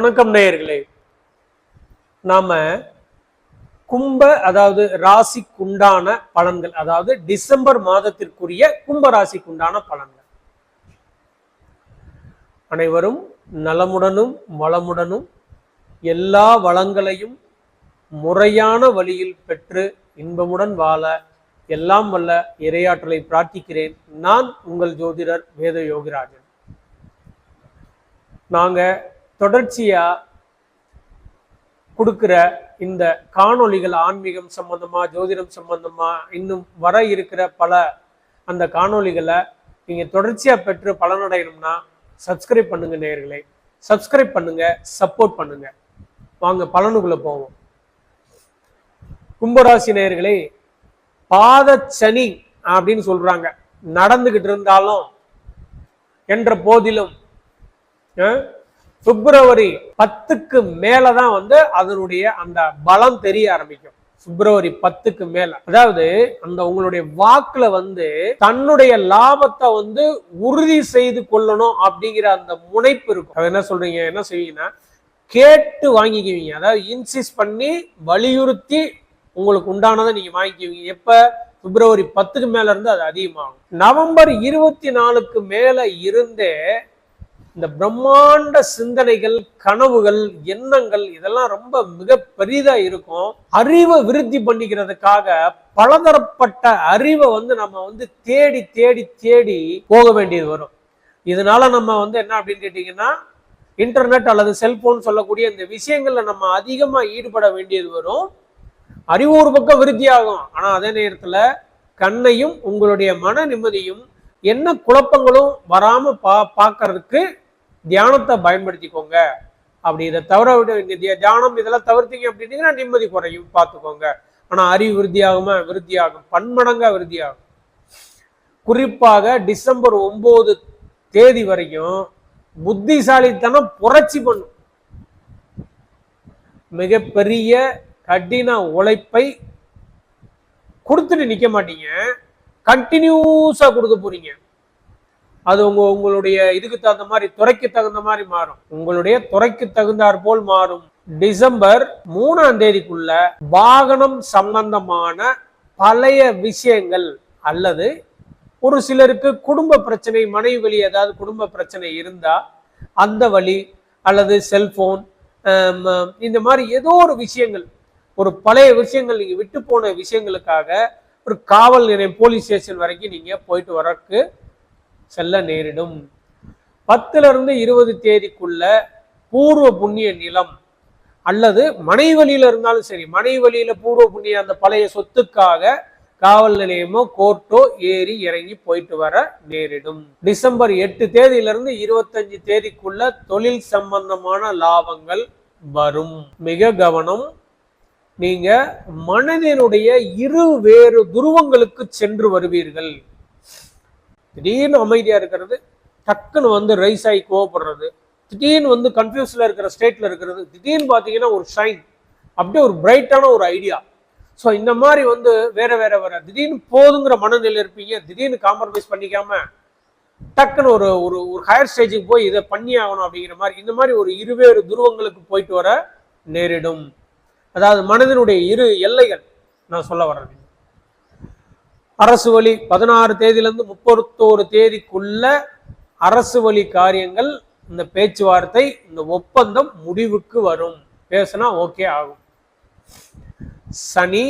வணக்கம் நேயர்களே. நாம கும்ப அதாவது ராசிக்குண்டான பலன்கள் அதாவது டிசம்பர் மாதத்திற்குரிய கும்ப ராசிக்குண்டான பலன்கள். அனைவரும் நலமுடனும் வளமுடனும் எல்லா வளங்களையும் முறையான வழியில் பெற்று இன்பமுடன் வாழ எல்லாம் வல்ல இரையாற்றலை பிரார்த்திக்கிறேன். நான் உங்கள் ஜோதிடர் வேத யோகிராஜன் நாங்க தொடர்ச்சியா கொடுக்குற இந்த காணொளிகள் ஆன்மீகம் சம்பந்தமாக ஜோதிடம் சம்பந்தமாக இன்னும் வர இருக்கிற பல அந்த காணொளிகளை நீங்கள் தொடர்ச்சியா பெற்று பலனடையணும்னா சப்ஸ்கிரைப் பண்ணுங்க நேயர்களே. சப்ஸ்கிரைப் பண்ணுங்க சப்போர்ட் பண்ணுங்க. வாங்க பலனுக்குள்ள போவோம். கும்பராசி நேயர்களே பாதச்சனி அப்படின்னு சொல்றாங்க. நடந்துகிட்டு இருந்தாலும் என்ற போதிலும் அஹ், பிப்ரவரி பத்துக்கு மேலதான் வந்து அதனுடைய அந்த பலம் தெரிய ஆரம்பிக்கும். பிப்ரவரி பத்துக்கு மேல. அதாவது அந்த உங்களுடைய வாக்குல வந்து தன்னுடைய லாபத்தை வந்து உறுதி செய்து கொள்ளணும் அப்படிங்கிற அந்த முனைப்பு இருக்கும். அது என்ன சொல்றீங்க? என்ன செய்வீங்கன்னா கேட்டு வாங்கிக்குவீங்க. அதாவது இன்சிஸ் பண்ணி வலியுறுத்தி உங்களுக்கு உண்டானதை நீங்க வாங்கிக்குவீங்க. எப்ப? பிப்ரவரி பத்துக்கு மேல இருந்து அது அதிகமாகும். நவம்பர் இருபத்தி நாலுக்கு மேல இருந்தே இந்த பிரம்மாண்ட சிந்தனைகள் கனவுகள் எண்ணங்கள் இதெல்லாம் ரொம்ப மிக பெரிதா இருக்கும். அறிவை விருத்தி பண்ணிக்கிறதுக்காக பலதரப்பட்ட அறிவை வந்து நம்ம வந்து தேடி தேடி தேடி போக வேண்டியது வரும். இதனால நம்ம வந்து என்ன அப்படின்னு கேட்டீங்கன்னா இன்டர்நெட் அல்லது செல்போன் சொல்லக்கூடிய இந்த விஷயங்கள்ல நம்ம அதிகமா ஈடுபட வேண்டியது வரும். அறிவு ஒரு பக்கம் விருத்தியாகும். ஆனா அதே நேரத்துல கண்ணையும் உங்களுடைய மன நிம்மதியும் என்ன குழப்பங்களும் வராம பா பார்க்கறதுக்கு தியானத்தை பயன்படுத்திக்கோங்க. அப்படி இதை தவிர விட தியானம் இதெல்லாம் தவிர்த்தீங்க அப்படின்னீங்கன்னா நிம்மதி குறையும் பார்த்துக்கோங்க ஆனா அறிவு விருத்தியாகுமா? விருத்தியாகும். பன்மடங்கா விருத்தியாகும். குறிப்பாக டிசம்பர் ஒம்பது தேதி வரைக்கும் புத்திசாலித்தனம் புரட்சி பண்ணும். மிகப்பெரிய கடின உழைப்பை கொடுத்துட்டு நிக்க மாட்டீங்க. கண்டினியூஸாக கொடுக்க போறீங்க. அது உங்க உங்களுடைய இதுக்கு தகுந்த மாதிரி துறைக்கு தகுந்த மாதிரி மாறும். உங்களுடைய துறைக்கு தகுந்தாற் போல் மாறும். டிசம்பர் மூணாம் தேதிக்குள்ள வாகனம் சம்பந்தமான பழைய விஷயங்கள் அல்லது ஒரு சிலருக்கு குடும்ப பிரச்சனை மனைவி வழி ஏதாவது குடும்ப பிரச்சனை இருந்தா அந்த வழி அல்லது செல்போன் இந்த மாதிரி ஏதோ ஒரு விஷயங்கள் ஒரு பழைய விஷயங்கள் நீங்க விட்டு போன விஷயங்களுக்காக ஒரு காவல் நிலையம் போலீஸ் ஸ்டேஷன் வரைக்கும் நீங்கள் போயிட்டு வரக்கு செல்ல நேரிடும். பத்துலேருந்து இருபது தேதிக்குள்ள பூர்வ புண்ணிய நிலம் அல்லது மனைவழியில் இருந்தாலும் சரி மனை வழியில் பூர்வ புண்ணிய அந்த பழைய சொத்துக்காக காவல் நிலையமோ கோர்ட்டோ ஏறி இறங்கி போயிட்டு வர நேரிடும். டிசம்பர் எட்டு தேதியிலிருந்து இருபத்தஞ்சு தேதிக்குள்ள தொழில் சம்பந்தமான லாபங்கள் வரும். மிக கவனம் நீங்க மனதினுடைய இரு வேறு துருவங்களுக்கு சென்று வருவீர்கள். திடீர்னு அமைதியா இருக்கிறது டக்குன்னு வந்து ரைஸ் ஆகி கோவப்படுறது திடீர்னு வந்து கன்ஃபியூஸ்ல இருக்கிற ஸ்டேட்ல இருக்கிறது திடீர்னு பார்த்தீங்கன்னா ஒரு ஷைன் அப்படியே ஒரு பிரைட்டான ஒரு ஐடியா ஸோ இந்த மாதிரி வந்து வேற வேற வேற திடீர்னு போதுங்கிற மனநிலை இருப்பீங்க திடீர்னு காம்ப்ரமைஸ் பண்ணிக்காம டக்குன்னு ஒரு ஒரு ஒரு ஹையர் ஸ்டேஜுக்கு போய் இதை பண்ணி ஆகணும் அப்படிங்கிற மாதிரி இந்த மாதிரி ஒரு இருவேறு துருவங்களுக்கு போயிட்டு வர நேரிடும். அதாவது மனதினுடைய இரு எல்லைகள் நான் சொல்ல வர்றது அரசு வழி பதினாறு தேதியிலேருந்து முப்பத்தோரு தேதிக்குள்ள அரசு வழி காரியங்கள் இந்த பேச்சுவார்த்தை இந்த ஒப்பந்தம் முடிவுக்கு வரும். பேசினா ஓகே ஆகும். சனி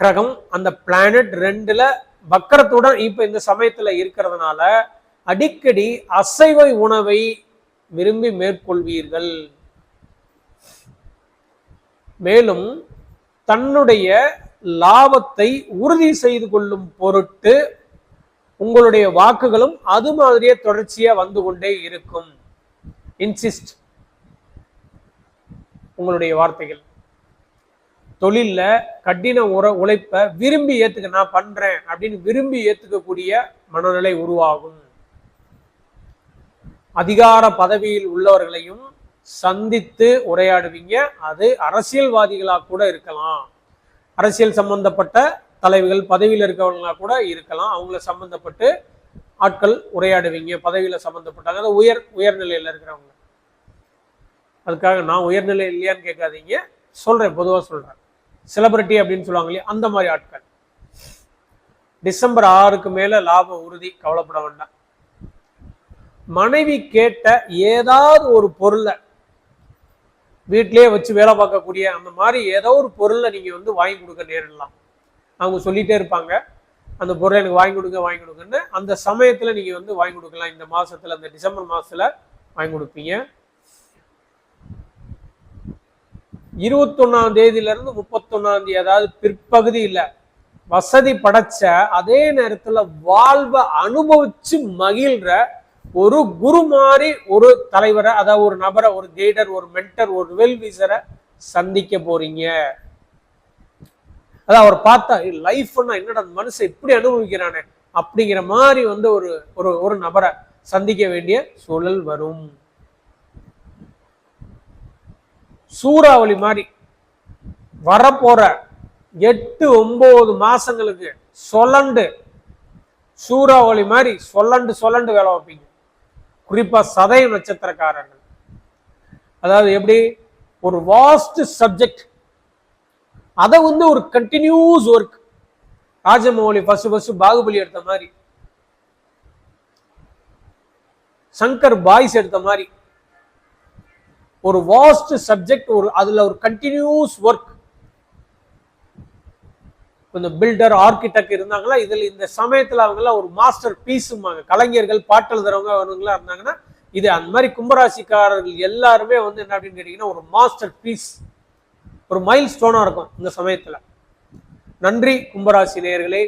கிரகம் அந்த பிளானட் ரெண்டுல வக்கரத்துடன் இப்ப இந்த சமயத்துல இருக்கிறதுனால அடிக்கடி அசைவ உணவை விரும்பி மேற்கொள்வீர்கள். மேலும் தன்னுடைய லாபத்தை உறுதி செய்து கொள்ளும் பொருட்டு உங்களுடைய வாக்குகளும் அது மாதிரியே தொடர்ச்சியா வந்து கொண்டே இருக்கும். இன்சிஸ்ட் உங்களுடைய வார்த்தைகள். தொழில்ல கடின உர உழைப்ப விரும்பி ஏத்துக்க நான் பண்றேன் அப்படின்னு விரும்பி ஏத்துக்கக்கூடிய மனநிலை உருவாகும். அதிகார பதவியில் உள்ளவர்களையும் சந்தித்து உரையாடுவீங்க. அது அரசியல்வாதிகளாக கூட இருக்கலாம். அரசியல் சம்பந்தப்பட்ட தலைவர்கள் பதவியில் இருக்கவங்களா கூட இருக்கலாம். அவங்கள சம்பந்தப்பட்டு ஆட்கள் உரையாடுவீங்க பதவியில சம்பந்தப்பட்ட. அதாவது உயர் உயர்நிலையில இருக்கிறவங்க. அதுக்காக நான் உயர்நிலை இல்லையான்னு கேட்காதீங்க. சொல்றேன் பொதுவாக சொல்றேன். செலிபிரிட்டி அப்படின்னு சொல்லுவாங்க இல்லையா அந்த மாதிரி ஆட்கள். டிசம்பர் ஆறுக்கு மேல லாபம் உறுதி கவலைப்பட வேண்டாம். மனைவி கேட்ட ஏதாவது ஒரு பொருளை வீட்டிலேயே வச்சு வேலை பார்க்கக்கூடிய அந்த மாதிரி ஏதோ ஒரு பொருளை நீங்க வந்து வாங்கி கொடுக்க நேரிடலாம். அவங்க சொல்லிட்டே இருப்பாங்க. அந்த பொருளை எனக்கு வாங்கி கொடுங்க வாங்கி கொடுங்கன்னு அந்த சமயத்துல நீங்க வந்து வாங்கி கொடுக்கலாம். இந்த மாசத்துல இந்த டிசம்பர் மாசத்துல வாங்கி கொடுப்பீங்க. இருபத்தொன்னாம் தேதியிலேருந்து முப்பத்தொன்னாம் தேதி அதாவது பிற்பகுதியில வசதி படைச்ச அதே நேரத்துல வாழ்வை அனுபவிச்சு மகிழ்கிற ஒரு குரு மாதிரி ஒரு தலைவரை அதாவது ஒரு நபரை ஒரு கைடர் ஒரு மென்டர் ஒரு வெல்விசரை சந்திக்க போறீங்க. அதான் அவர் பார்த்தா லைஃப்னா என்னடா மனுஷன் இப்படி அனுபவிக்கிறானே? அப்படிங்கிற மாதிரி வந்து ஒரு ஒரு ஒரு நபரை சந்திக்க வேண்டிய சூழல் வரும். சூறாவளி மாதிரி வரப்போற எட்டு ஒன்பது மாசங்களுக்கு சொலண்டு சூறாவளி மாதிரி சொல்லண்டு சொல்லண்டு வேலை வைப்பீங்க. குறிப்பா சதய நட்சத்திரக்காரர்கள். அதாவது எப்படி? ஒரு வாஸ்ட் சப்ஜெக்ட் அதை வந்து ஒரு continuous work Rajamouli first first Baahubali எடுத்த மாதிரி. சங்கர் பாய்ஸ் எடுத்த மாதிரி. ஒரு வாஸ்ட் சப்ஜெக்ட் ஒரு அதில் ஒரு கண்டினியூஸ் ஒர்க் கொஞ்சம் பில்டர் ஆர்கிடெக்ட் இருந்தாங்களா இதில் இந்த சமயத்தில் அவங்களாம் ஒரு மாஸ்டர் பீஸுமாங்க கலைஞர்கள் பாட்டல் தரவங்க அவங்களா இருந்தாங்கன்னா இது அந்த மாதிரி கும்பராசிக்காரர்கள் எல்லாருமே வந்து என்ன அப்படின்னு கேட்டிங்கன்னா ஒரு மாஸ்டர் பீஸ் ஒரு மைல் ஸ்டோனாக இருக்கும் இந்த சமயத்தில். நன்றி கும்பராசி நேயர்களே.